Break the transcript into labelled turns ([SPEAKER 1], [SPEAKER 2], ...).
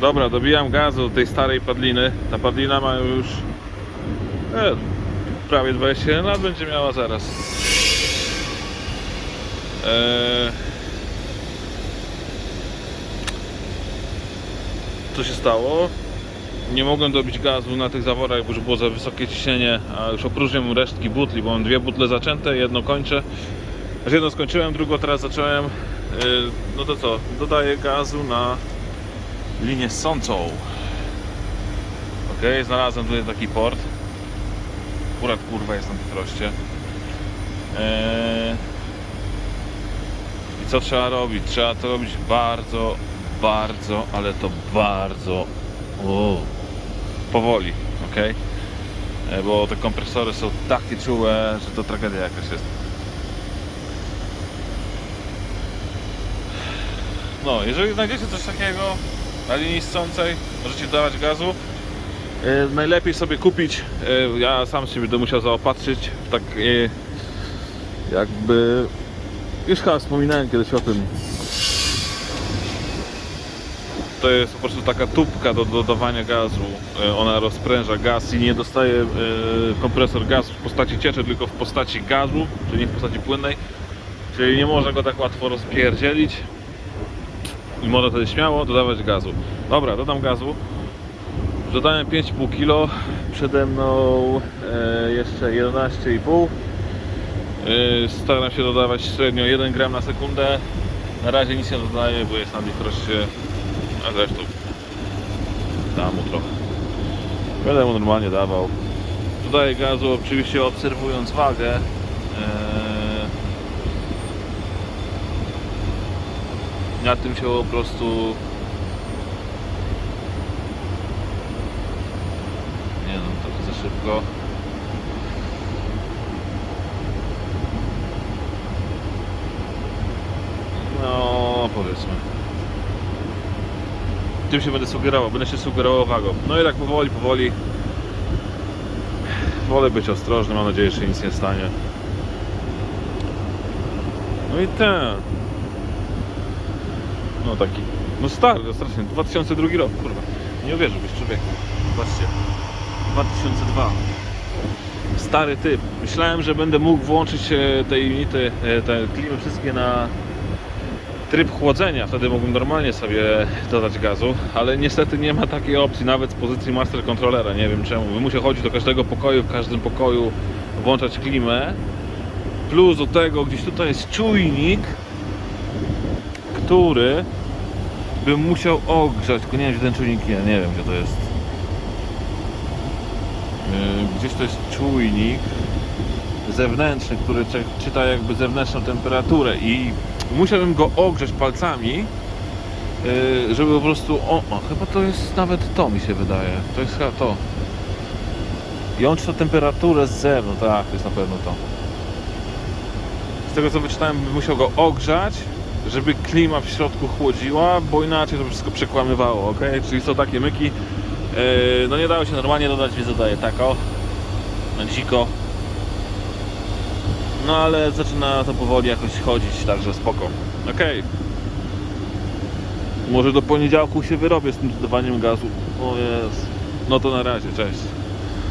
[SPEAKER 1] Dobra, dobijam gazu do tej starej padliny. Ta padlina ma już e, prawie 21 lat, będzie miała zaraz. Eee, co się stało? Nie mogłem dobić gazu na tych zaworach, bo już było za wysokie ciśnienie, a już opróżniam resztki butli, bo mam dwie butle zaczęte, jedno kończę. Znaczy jedno skończyłem, drugą teraz zacząłem. Yy, No to co? Dodaję gazu na linię sącą. Ok, znalazłem tutaj taki port. Akurat kurwa jest na Bifroście. Eee... I co trzeba robić? Trzeba to robić bardzo, bardzo, ale to bardzo o, powoli, ok? E, Bo te kompresory są takie czułe, że to tragedia jakaś jest. No, jeżeli znajdziecie coś takiego na linii ssącej, możecie dawać gazu. E, najlepiej sobie kupić, e, ja sam się będę musiał zaopatrzyć w jakby, już chyba wspominałem kiedyś o tym, to jest po prostu taka tubka do dodawania gazu. E, Ona rozpręża gaz i nie dostaje e, kompresor gazu w postaci cieczy, tylko w postaci gazu, czyli nie w postaci płynnej. Czyli nie można go tak łatwo rozpierdzielić. I można wtedy śmiało dodawać gazu. Dobra, dodam gazu. Dodałem 5,5 kg. Przede mną e, jeszcze 11,5 e, Staram się dodawać średnio 1 gram na sekundę. Na razie nic nie dodaję, bo jest na defroście a zresztą dam mu trochę. Będę mu normalnie dawał. Dodaję gazu, oczywiście obserwując wagę. Eee, Na tym się po prostu nie no, trochę za szybko. No, powiedzmy tym się będę sugerował, będę się sugerował wagą. No i tak powoli, powoli. Wolę być ostrożny, mam nadzieję, że nic nie stanie. No i ten. No taki. No stary, to strasznie. 2002 rok, kurwa. Nie uwierzyłbyś człowieku. Zobaczcie. 2002. Stary typ. Myślałem, że będę mógł włączyć e, te unity, e, te klimy wszystkie na tryb chłodzenia, wtedy mógłbym normalnie sobie dodać gazu, ale niestety nie ma takiej opcji nawet z pozycji master controllera, nie wiem czemu. Bym musiał chodzić do każdego pokoju, w każdym pokoju włączać klimę. Plus do tego gdzieś tutaj jest czujnik, który bym musiał ogrzać, tylko nie wiem gdzie ten czujnik jest, nie wiem gdzie to jest. Yy, Gdzieś to jest czujnik zewnętrzny, który czyta jakby zewnętrzną temperaturę i musiałbym go ogrzeć palcami, yy, żeby po prostu. O, o, chyba to jest nawet to mi się wydaje. To jest chyba to. I on czyta temperaturę z zewnątrz. Tak, to jest na pewno to. Z tego co wyczytałem, bym musiał go ogrzać, żeby klima w środku chłodziła, bo inaczej to wszystko przekłamywało, ok? Czyli są takie myki. Yy, no nie dało się normalnie dodać, więc dodaję tak o. Na dziko. No ale zaczyna to powoli jakoś chodzić, także spoko. Okej. Może do poniedziałku się wyrobię z tym dodawaniem gazu. O jest. No to na razie, cześć.